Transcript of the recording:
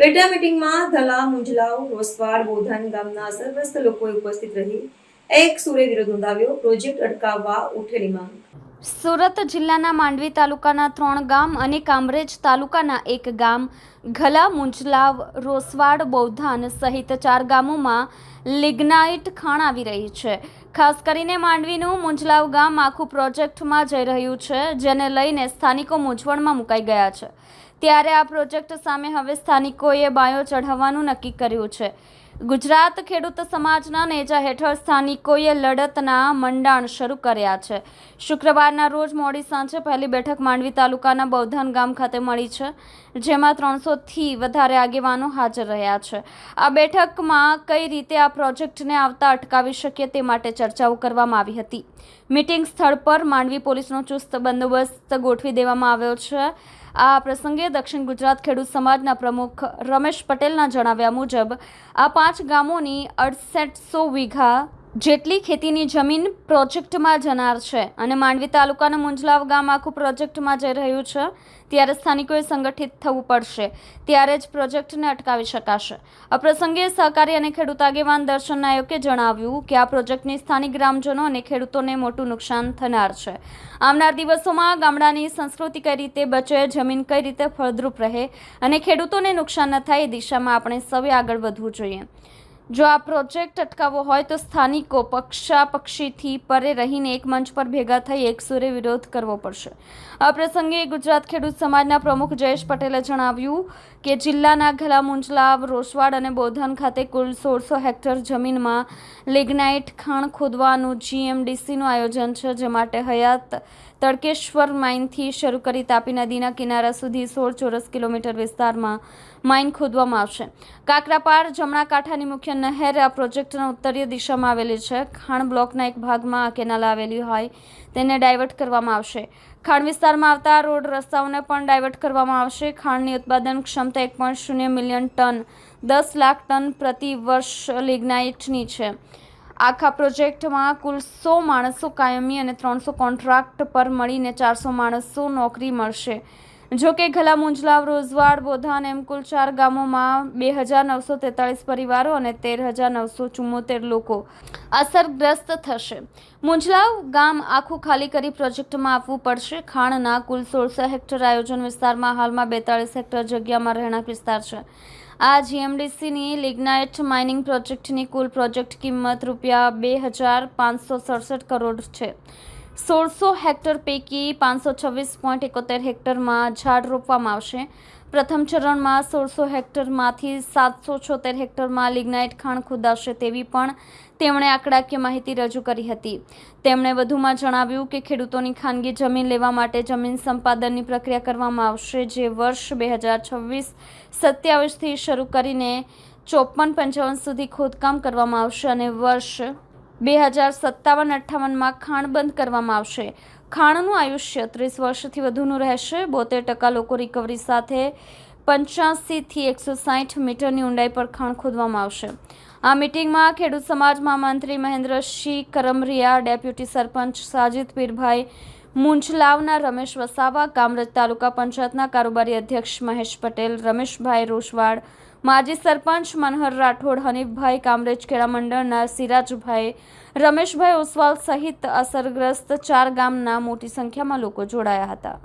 પેટા મીટિંગમાં ધલા, મુંજલાવ રોસવાડ બોધન ગામના અસરગ્રસ્ત લોકોએ ઉપસ્થિત રહી એક સુરે વિરોધ નોંધાવ્યો. પ્રોજેક્ટ અટકાવવા ઉઠેલી માંગ. સુરત જિલ્લાના માંડવી તાલુકાના ત્રણ ગામ અને કામરેજ તાલુકાના એક ગામ, ઘલા, મુંજલાવ, રોસવાડ બૌદ્ધાન સહિત ચાર ગામોમાં લિગ્નાઇટ ખાણ આવી રહી છે. ખાસ કરીને માંડવીનું મુંજલાવ ગામ આખું પ્રોજેક્ટમાં જઈ રહ્યું છે, જેને લઈને સ્થાનિકો મૂંઝવણમાં મુકાઈ ગયા છે. ત્યારે આ પ્રોજેક્ટ સામે હવે સ્થાનિકોએ બાયો ચઢાવવાનું નક્કી કર્યું છે. ગુજરાત ખેડૂત સમાજના નેજા હેઠળ સ્થાનિકોએ લડતના મંડાણ શરૂ કર્યા છે. શુક્રવારના રોજ મોડી સાંજે પહેલી બેઠક માંડવી તાલુકાના બૌદ્ધાન ગામ ખાતે મળી છે, જેમાં ત્રણસોથી વધારે આગેવાનો હાજર રહ્યા છે. આ બેઠકમાં કઈ રીતે આ પ્રોજેક્ટને આવતા અટકાવી શકીએ તે માટે ચર્ચાઓ કરવામાં આવી હતી. મીટિંગ સ્થળ પર માંડવી પોલીસનો ચુસ્ત બંદોબસ્ત ગોઠવી દેવામાં આવ્યો છે. આ પ્રસંગે દક્ષિણ ગુજરાત ખેડૂત સમાજના પ્રમુખ રમેશ પટેલના જણાવ્યા મુજબ, આ પાંચ ગામોની અડસઠસો વીઘા જેટલી ખેતીની જમીન પ્રોજેક્ટમાં જનાર છે અને માંડવી તાલુકાના મુંજલાવ ગામ આખું પ્રોજેક્ટમાં જઈ રહ્યું છે, ત્યારે સ્થાનિકોએ સંગઠિત થવું પડશે, ત્યારે જ પ્રોજેક્ટને અટકાવી શકાશે. આ પ્રસંગે સહકારી અને ખેડૂત આગેવાન દર્શન નાયકે જણાવ્યું કે આ પ્રોજેક્ટની સ્થાનિક ગ્રામજનો અને ખેડૂતોને મોટું નુકસાન થનાર છે. આવનાર દિવસોમાં ગામડાની સંસ્કૃતિ કઈ રીતે બચે, જમીન કઈ રીતે ફળદ્રુપ રહે અને ખેડૂતોને નુકસાન ન થાય એ દિશામાં આપણે સૌએ આગળ વધવું જોઈએ. જો આ પ્રોજેક્ટ અટકાવવો હોય તો સ્થાનિકો પક્ષાપક્ષીથી પરે રહીને એક મંચ પર ભેગા થઈ એક સુરે વિરોધ કરવો પડશે. આ પ્રસંગે ગુજરાત ખેડૂત સમાજના પ્રમુખ જયેશ પટેલે જણાવ્યું કે જિલ્લાના ઘલા મુંજલાવ રોસવાડ અને બોધન ખાતે કુલ સોળસો હેક્ટર જમીનમાં લિગ્નાઇટ ખાણ ખોદવાનું જીએમડીસીનું આયોજન છે, જે માટે હયાત તડકેશ્વર માઇનથી શરૂ કરી તાપી નદીના કિનારા સુધી સોળ ચોરસ કિલોમીટર વિસ્તારમાં માઇન ખોદવામાં આવશે. કાકરાપાર જમણા કાંઠાની મુખ્ય નહેર આ પ્રોજેક્ટના ઉત્તરીય દિશામાં આવેલી છે. ખાણ બ્લોકના એક ભાગમાં આ કેનાલ આવેલી હોય તેને ડાયવર્ટ કરવામાં આવશે. ખાણ વિસ્તારમાં આવતા રોડ રસ્તાઓને પણ ડાયવર્ટ કરવામાં આવશે. ખાણની ઉત્પાદન ક્ષમતા એક પોઈન્ટ શૂન્ય મિલિયન ટન, દસ લાખ ટન પ્રતિ વર્ષ લિગ્નાઇટની છે. આખા પ્રોજેક્ટમાં કુલ સો માણસો કાયમી અને ત્રણસો કોન્ટ્રાક્ટ પર મળીને ચારસો માણસો નોકરી મળશે. જો કે મુંજલાવ રોજવાડ બોધાન એમ કુલ ચાર ગામોમાં બે હજાર નવસો તેતાળીસ પરિવારો અને તેર હજાર નવસો ચુમ્મોતેર લોકો અસરગ્રસ્ત થશે. મુંજલાવ ગામ આખું ખાલી કરી પ્રોજેક્ટમાં આપવું પડશે. ખાણના કુલ સોળસો હેક્ટર આયોજન વિસ્તારમાં હાલમાં બેતાળીસ હેક્ટર જગ્યામાં રહેણાંક વિસ્તાર છે. આ જીએમડીસીની લિગ્નાઇટ માઇનિંગ પ્રોજેક્ટની કુલ પ્રોજેક્ટ કિંમત રૂપિયા બે હજાર પાંચસો સડસઠ કરોડ છે. સોળસો હેક્ટર પૈકી પાંચસો છવ્વીસ પોઈન્ટ એકોતેર હેક્ટરમાં ઝાડ રોપવામાં આવશે. પ્રથમ ચરણમાં સોળસો હેક્ટરમાંથી સાતસો છોતેર હેક્ટરમાં લિગ્નાઇટ ખાણ ખોદાશે તેવી પણ તેમણે આંકડાકીય માહિતી રજૂ કરી હતી. તેમણે વધુમાં જણાવ્યું કે ખેડૂતોની ખાનગી જમીન લેવા માટે જમીન સંપાદનની પ્રક્રિયા કરવામાં આવશે જે વર્ષ બે હજાર છવ્વીસ સત્યાવીસથી શરૂ કરીને ચોપન પંચાવન સુધી ખોદકામ કરવામાં આવશે અને વર્ષ બે હજાર સત્તાવન અઠ્ઠાવનમાં ખાણ બંધ કરવામાં આવશે. ખાણનું આયુષ્ય ત્રીસ વર્ષથી વધુનું રહેશે. બોતેર ટકા લોકો રિકવરી સાથે પંચ્યાસીથી એકસો સાઠ મીટરની ઊંડાઈ પર ખાણ ખોદવામાં આવશે. આ મિટિંગમાં ખેડૂત સમાજ મહામંત્રી મહેન્દ્રસિંહ કરમરિયા, ડેપ્યુટી સરપંચ સાજિદ પીરભાઈ મુંજલાવના રમેશ વસાવા કામરજ તાલુકા પંચાયતના કારોબારી અધ્યક્ષ મહેશ પટેલ, રમેશભાઈ રોશવાડ માજી સરપંચ મનહર રાઠોડ, હનીફભાઈ કામરેજ ખેડા મંડળના સિરાજભાઈ, રમેશભાઈ ઓસવાલ સહિત અસરગ્રસ્ત ચાર ગામના મોટી સંખ્યામાં લોકો જોડાયા હતા.